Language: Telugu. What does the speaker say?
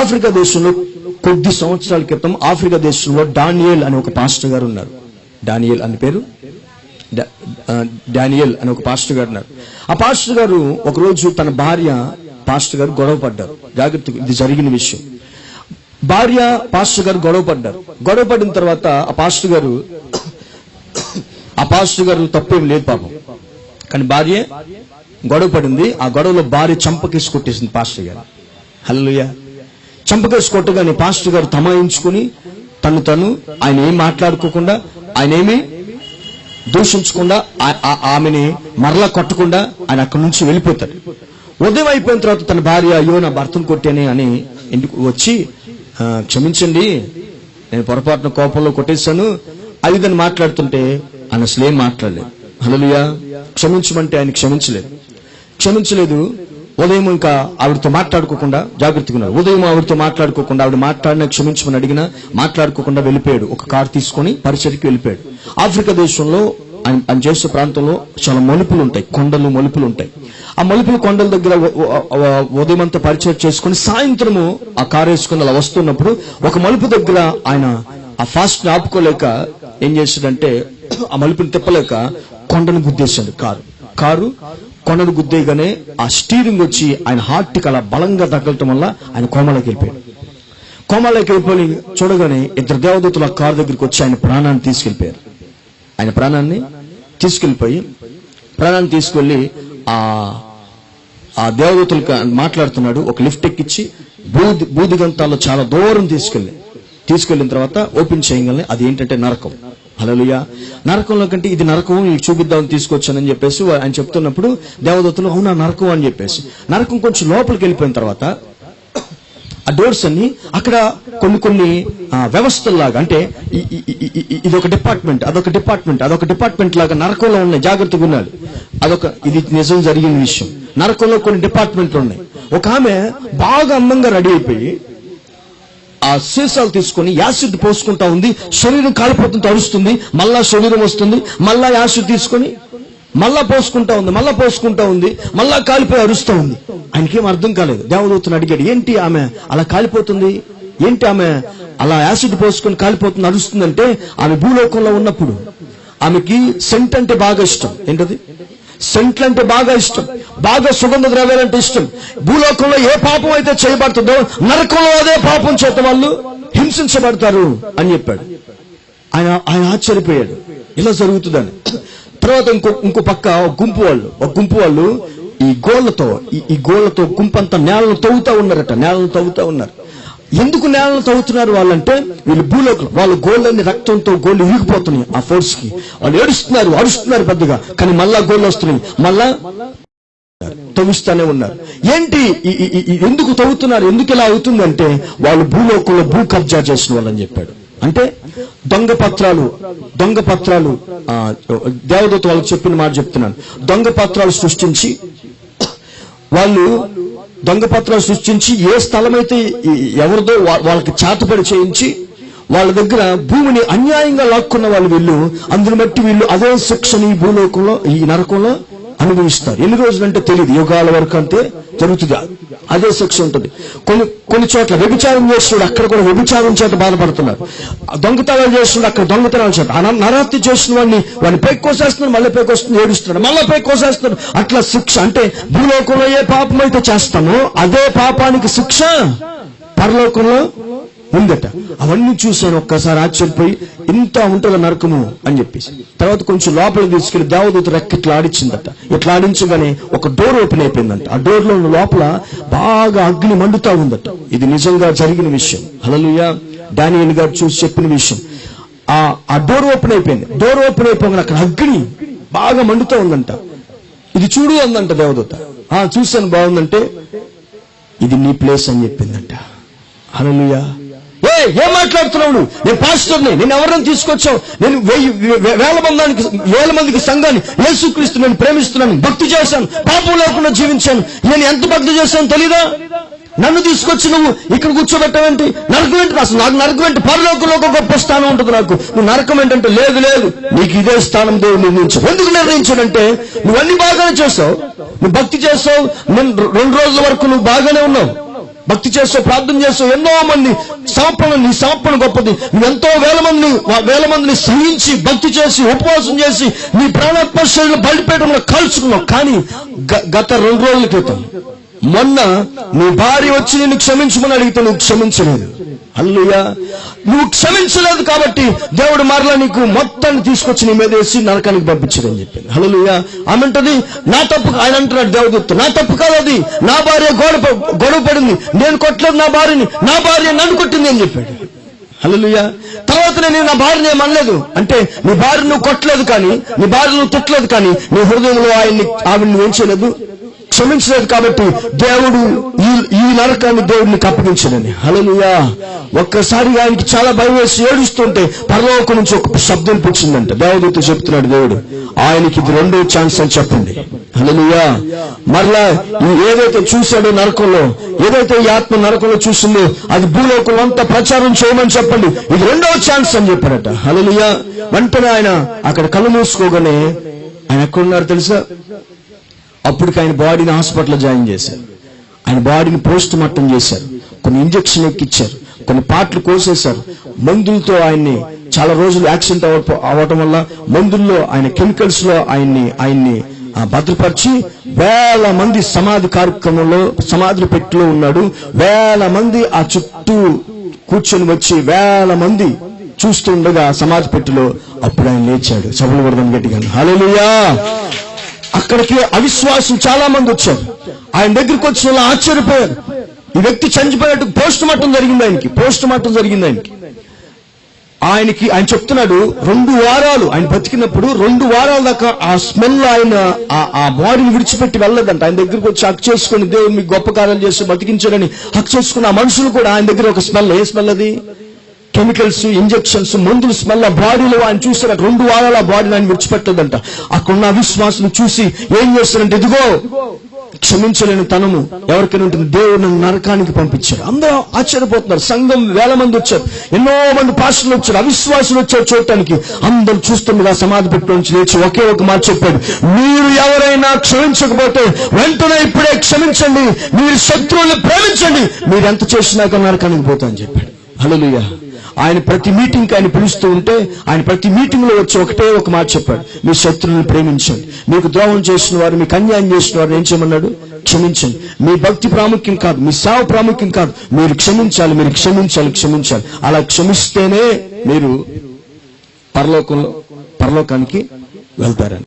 ఆఫ్రికా దేశంలో కొద్ది సంవత్సరాల క్రితం ఆఫ్రికా దేశంలో డానియల్ అనే ఒక పాస్టర్ గారు ఉన్నారు. డానియల్ అని పేరు? డానియల్ అని ఒక పాస్టర్ గారు ఉన్నారు. ఆ పాస్టర్ గారు ఒకరోజు తన భార్య పాస్టర్ గారు గొడవ పడ్డారు. జాగ్రత్త ఇది జరిగిన విషయం. భార్య పాస్టర్ గారు గొడవ పడ్డారు. గొడవ పడిన తర్వాత ఆ పాస్టర్ గారు ఆ పాస్టర్ గారు తప్పేం లేదు పాపం. కానీ భార్య గొడవ పడింది. ఆ గొడవలో భార్య చంపకేసి కొట్టేసింది పాస్టర్ గారు. హల్లుయా చంపకేసి కొట్టగానే పాస్టర్ గారు తమాయించుకుని తను తను ఆయన ఏం మాట్లాడుకోకుండా ఆయన ఏమి దూషించకుండా ఆ- ఆమెని మరలా కొట్టకుండా ఆయన అక్కడి నుంచి వెళ్ళిపోతాడు. ఉదయం అయిపోయిన తర్వాత తన భార్య అయ్యో నా భర్తను కొట్టానే అని ఇంటికి వచ్చి క్షమించండి నేను పొరపాటున కోపంలో కొట్టేశాను. అది దాన్ని మాట్లాడుతుంటే ఆయన అసలు ఏం మాట్లాడలేదు. హలలుయా క్షమించమంటే ఆయన క్షమించలేదు. క్షమించలేదు ఉదయం ఇంకా ఆవిడతో మాట్లాడుకోకుండా జాగ్రత్తగా ఉన్నారు. ఉదయం ఆవిడతో మాట్లాడుకోకుండా ఆవిడ మాట్లాడిన క్షమించమని అడిగినా మాట్లాడుకోకుండా వెళ్ళిపోయాడు. ఒక కారు తీసుకొని పరిచయకి వెళ్ళిపోయాడు. ఆఫ్రికా దేశంలో ఆయన ఆయన చేసే ప్రాంతంలో చాలా మలుపులు ఉంటాయి. కొండలు మలుపులు ఉంటాయి. ఆ మలుపుల కొండల దగ్గర ఉదయం అంతా పరిచయం చేసుకుని సాయంత్రము ఆ కారు వేసుకుని అలా వస్తున్నప్పుడు ఒక మలుపు దగ్గర ఆయన ఆ ఫాస్ట్ ఆపుకోలేక ఏం చేశాడంటే ఆ మలుపుని తిప్పలేక కొండను గుద్దేశాడు కారు. కారు కొండను గుద్దేయగానే ఆ స్టీరింగ్ వచ్చి ఆయన హార్ట్కి అలా బలంగా తగలటం వల్ల ఆయన కోమలోకి వెళ్ళిపోయాడు. కోమలోకి వెళ్ళిపోయి చూడగానే ఇద్దరు దేవదూతలు ఆ కారు దగ్గరికి వచ్చి ఆయన ప్రాణాన్ని తీసుకెళ్ళిపోయారు ఆయన ప్రాణాన్ని తీసుకెళ్ళిపోయి ప్రాణాన్ని తీసుకెళ్ళి ఆ ఆ దేవదూతలకు మాట్లాడుతున్నాడు ఒక లిఫ్ట్ ఎక్కిచ్చి బూది బూదిగంతాల్లో చాలా దూరం తీసుకెళ్ళి. తీసుకెళ్ళిన తర్వాత ఓపెన్ చేయగలని అది ఏంటంటే నరకం. హలలుయ నరకంలో కంటే ఇది నరకం నీకు చూపిద్దామని తీసుకొచ్చానని చెప్పేసి ఆయన చెప్తున్నప్పుడు దేవదత్తులు అవునా నరకం అని చెప్పేసి. నరకం కొంచెం లోపలికి వెళ్ళిపోయిన తర్వాత ఆ డోర్స్ అన్ని అక్కడ కొన్ని కొన్ని వ్యవస్థల్లాగా అంటే ఇది ఒక డిపార్ట్మెంట్ అదొక డిపార్ట్మెంట్ అదొక డిపార్ట్మెంట్ లాగా నరకంలో ఉన్నాయి జాగ్రత్తగా ఉండాలి. అదొక ఇది నిజం జరిగిన విషయం. నరకంలో కొన్ని డిపార్ట్మెంట్లు ఉన్నాయి. ఒక ఆమె బాగా అందంగా రెడీ అయిపోయి ఆ సీసాలు తీసుకొని యాసిడ్ పోసుకుంటా ఉంది. శరీరం కాలిపోతుంటే అరుస్తుంది. మళ్ళా శరీరం వస్తుంది. మళ్ళా యాసిడ్ తీసుకొని మళ్ళా పోసుకుంటా ఉంది. మళ్ళా పోసుకుంటా ఉంది. మళ్ళా కాలిపోయి అరుస్తూ ఉంది. ఆయనకేం అర్థం కాలేదు. దేవదూతను అడిగాడు ఏంటి ఆమె? అలా కాలిపోతుంది? ఏంటి ఆమె? అలా యాసిడ్ పోసుకొని కాలిపోతుంది అరుస్తుందంటే ఆమె భూలోకంలో ఉన్నప్పుడు ఆమెకి సెంట్ అంటే బాగా ఇష్టం. ఏంటది? సెంట్లు అంటే బాగా ఇష్టం. బాగా సుగంధ ద్రవ్యాలంటే ఇష్టం. భూలోకంలో ఏ పాపం అయితే చేయబడుతుందో నరకంలో అదే పాపం చేత వాళ్ళు హింసించబడతారు అని చెప్పాడు. ఆయన ఆయన ఆశ్చర్యపోయాడు. ఇలా జరుగుతుందని. తర్వాత ఇంకో ఇంకో పక్క ఒక గుంపు వాళ్ళు ఒక గుంపు వాళ్ళు ఈ గోళ్ళతో ఈ- ఈ గోళ్ళతో గుంపంతా నేలను తవ్వుతా ఉన్నారట నేలను తవ్వుతా ఉన్నారు. ఎందుకు నేలను తవ్వుతున్నారు వాళ్ళంటే వీళ్ళు భూలోకం వాళ్ళు గోళ్ళని రక్తంతో గోళ్ళు ఇరిగిపోతున్నాయి ఆ ఫోర్స్కి. వాళ్ళు ఏడుస్తున్నారు అరుస్తున్నారు పెద్దగా కానీ మళ్ళా గోళ్ళు వస్తున్నాయి. మళ్ళా తవ్విస్తూనే ఉన్నారు. ఏంటి ఈ- ఎందుకు తవ్వుతున్నారు ఎందుకు ఇలా అవుతుందంటే వాళ్ళు భూలోకంలో భూ కబ్జా చేసిన వాళ్ళని చెప్పాడు. అంటే దొంగ పత్రాలు దొంగ పత్రాలు ఆ, దేవదూత వాళ్ళకి చెప్పిన మాట చెప్తున్నాను. దొంగ పత్రాలు సృష్టించి వాళ్ళు దొంగ పత్రాలు సృష్టించి ఏ స్థలమైతే ఎవరిదో వాళ్ళకి చాటుపడి చేయించి వాళ్ళ దగ్గర భూమిని అన్యాయంగా లాక్కున్న వాళ్ళు వీళ్ళు అందుని బట్టి వీళ్ళు అదే శిక్షని ఈ భూలోకంలో ఈ నరకంలో అనుభవిస్తారు. ఎన్ని రోజులంటే తెలియదు యుగాల వరకు అంతే జరుగుతుంది. అదే శిక్ష ఉంటుంది. కొన్ని కొన్ని చోట్ల వ్యభిచారం చేస్తున్నాడు అక్కడ కూడా వ్యభిచారం చేత బాధపడుతున్నారు. దొంగతనాలు చేస్తున్నాడు అక్కడ దొంగతనాలు చేత. అన- నరహత్య చేసిన వాడిని వాడిని పైకి కోసేస్తున్నాడు మళ్ళీ పైకి వస్తుంది ఏడుస్తున్నాడు మళ్ళీ పైకి కోసేస్తున్నాడు అట్లా శిక్ష అంటే భూలోకంలో ఏ పాపం అయితే చేస్తామో అదే పాపానికి శిక్ష. పరలోకంలో ఉందట అవన్నీ చూశాను ఒక్కసారి ఆశ్చర్యపోయి ఇంత ఉంటుంది నరకము అని చెప్పేసి. తర్వాత కొంచెం లోపలికి తీసుకెళ్ళి దేవదూత రెక్క ఇట్లా ఆడించిందట. ఇట్లా ఆడించగానే ఒక డోర్ ఓపెన్ అయిపోయిందంట. ఆ డోర్లో ఉన్న లోపల బాగా అగ్ని మండుతా ఉందట. ఇది నిజంగా జరిగిన విషయం. హలలుయ డానియల్ గారు చూసి చెప్పిన విషయం. ఆ ఆ డోర్ ఓపెన్ అయిపోయింది. డోర్ ఓపెన్ అయిపోగానే అక్కడ అగ్ని బాగా మండుతా ఉందంట. ఇది చూడు అందంట దేవదూత. ఆ చూశాను బాగుందంటే ఇది నీ ప్లేస్ అని చెప్పిందంట. హలలుయా ఏ ఏం మాట్లాడుతున్నావు నువ్వు? నేను పాస్టర్ని నేను ఎవరిని తీసుకొచ్చావు? నేను వెయ్యి వేల మందానికి వేల మందికి సంఘాన్ని యేసుక్రీస్తు నేను ప్రేమిస్తున్నాను భక్తి చేశాను పాపం లేకుండా జీవించాను. నేను ఎంత భక్తి చేశాను తెలీదా? నన్ను తీసుకొచ్చి నువ్వు ఇక్కడ కూర్చోబెట్టావేంటి నరకం ఏంటి? అసలు నాకు నరకం ఏంటి? పరలోకంలో ఒక గొప్ప స్థానం ఉంటుంది నాకు. నువ్వు నరకం ఏంటంటే లేదు లేదు. నీకు ఇదే స్థానం దేవుడు నిర్ణయించు ఎందుకు నిర్ణయించాడంటే నువ్వు అన్ని బాగానే చేస్తావు. నువ్వు భక్తి చేస్తావు. నేను రెండు రోజుల వరకు నువ్వు బాగానే ఉన్నావు. భక్తి చేస్తూ ప్రార్థన చేస్తావు ఎన్నో మంది సమర్పణ నీ సమర్పణ గొప్పది. నువ్వు ఎంతో వేల మందిని వేల మందిని సహించి భక్తి చేసి ఉపవాసం చేసి నీ ప్రాణాత్మ శరీరం బలిపేయడంలో కలుసుకున్నావు కానీ గ- గత రెండు రోజుల క్రితం మొన్న నీ భార్య వచ్చి నిన్ను క్షమించమని అడిగితే నువ్వు క్షమించలేదు. అల్లుయా నువ్వు క్షమించలేదు కాబట్టి దేవుడు మరలా నీకు మొత్తాన్ని తీసుకొచ్చి నీ మీద వేసి నరకానికి పంపించడని చెప్పింది హలోలుయా ఆమెంటది నా తప్పు ఆయన అంటున్నాడు దేవదూత నా తప్పు కాదు అది. నా భార్య గోడ గొడవ పడింది. నేను కొట్టలేదు నా భార్యని. నా భార్య నన్ను కొట్టింది అని చెప్పాడు. హల్లెలూయా. తర్వాత నేను నా భార్యని ఏమనలేదు అంటే నీ భార్య నువ్వు కొట్టలేదు కానీ నీ భార్య నువ్వు తిట్టలేదు కానీ నీ హృదయంలో ఆయన్ని ఆవిడ ఏం చేయలేదు? క్షమించలేదు కాబట్టి దేవుడు ఈ ఈ నరకాన్ని దేవుడిని అప్పగించడని హలలుయా ఒక్కసారి ఆయనకి చాలా భయం వేసి ఏడుస్తుంటే పరలోకం నుంచి ఒక శబ్దం పుచ్చిందంట దేవదూత చెప్తున్నాడు దేవుడు ఆయనకి ఇది రెండో ఛాన్స్ అని చెప్పండి. హలలుయా మరలా ఏదైతే చూశాడో నరకంలో ఏదైతే ఈ ఆత్మ నరకంలో చూసిందో అది భూలోకంలో అంతా ప్రచారం చేయమని చెప్పండి. ఇది రెండవ ఛాన్స్ అని చెప్పాడట. హలలుయా వెంటనే ఆయన అక్కడ కళ్ళు మూసుకోగానే ఆయన ఎక్కడున్నారు తెలుసా? అప్పటికి ఆయన బాడీని హాస్పిటల్లో జాయిన్ చేశారు. ఆయన బాడీని పోస్ట్ మార్టం చేశారు. కొన్ని ఇంజక్షన్ ఎక్కిచ్చారు. కొన్ని పాటలు కోసేశారు. మందులతో ఆయన్ని చాలా రోజులు యాక్సిడెంట్ అవ అవటం వల్ల మందుల్లో ఆయన కెమికల్స్లో ఆయన్ని ఆయన్ని ఆ, భద్రపరిచి వేల మంది సమాధి కార్యక్రమంలో సమాధి పెట్టిలో ఉన్నాడు. వేల మంది ఆ చుట్టూ కూర్చొని వచ్చి వేల మంది చూస్తుండగా సమాధి పెట్టిలో అప్పుడు ఆయన లేచాడు. సభలు కొడదాం గట్టిగా హల్లెలూయా! అక్కడికి అవిశ్వాసం చాలా మంది వచ్చారు. ఆయన దగ్గరికి వచ్చిన వాళ్ళు ఆశ్చర్యపోయారు. ఈ వ్యక్తి చనిపోయినట్టు పోస్ట్ మార్టం జరిగింది ఆయనకి పోస్ట్ మార్టం జరిగింది ఆయనకి. ఆయనకి ఆయన చెప్తున్నాడు రెండు వారాలు ఆయన బతికినప్పుడు రెండు వారాల దాకా ఆ స్మెల్ ఆయన ఆ- ఆ బాడీని విడిచిపెట్టి వెళ్ళదంట. ఆయన దగ్గరికి వచ్చి హక్ చేసుకుని దేవుడు మీకు గొప్ప కార్యాలు చేసి బతికించాడని హక్ చేసుకున్న ఆ మనుషులు కూడా ఆయన దగ్గర ఒక స్మెల్ ఏ స్మెల్ అది? కెమికల్స్ ఇంజెక్షన్స్ మందులు స్మెల్ ఆ బాడీలో ఆయన చూసారు రెండు వారాలు ఆ బాడీని ఆయన విడిచిపెట్టదంట. అక్కడున్న అవిశ్వాసం చూసి ఏం చేస్తారంటే ఇదిగో క్షమించలేని తనము ఎవరికైనా ఉంటుంది. దేవుడు నన్ను నరకానికి పంపించారు అందరూ ఆశ్చర్యపోతున్నారు. సంఘం వేల మంది వచ్చారు. ఎన్నో మంది పాస్టర్లు వచ్చారు. అవిశ్వాసులు వచ్చారు చూడటానికి. అందరూ చూస్తుండగా సమాధి పెట్టి నుంచి లేచి ఒకే ఒక మాట చెప్పాడు. మీరు ఎవరైనా క్షమించకపోతే వెంటనే ఇప్పుడే క్షమించండి. మీరు శత్రువులను ప్రేమించండి. మీరు ఎంత చేసినాక నరకానికి పోతా అని చెప్పాడు. హలో ఆయన ప్రతి మీటింగ్కి ఆయన పిలుస్తూ ఉంటే ఆయన ప్రతి మీటింగ్లో వచ్చి ఒకటే ఒక మాట చెప్పాడు. మీ శత్రువుని ప్రేమించండి. మీకు ద్రోహం చేసిన వారు మీకు అన్యాయం చేసిన వారు ఏం చేయమన్నాడు? క్షమించండి. మీ భక్తి ప్రాముఖ్యం కాదు మీ సేవ ప్రాముఖ్యం కాదు. మీరు క్షమించాలి మీరు క్షమించాలి క్షమించాలి. అలా క్షమిస్తేనే మీరు పరలోకంలో పరలోకానికి వెళ్తారని.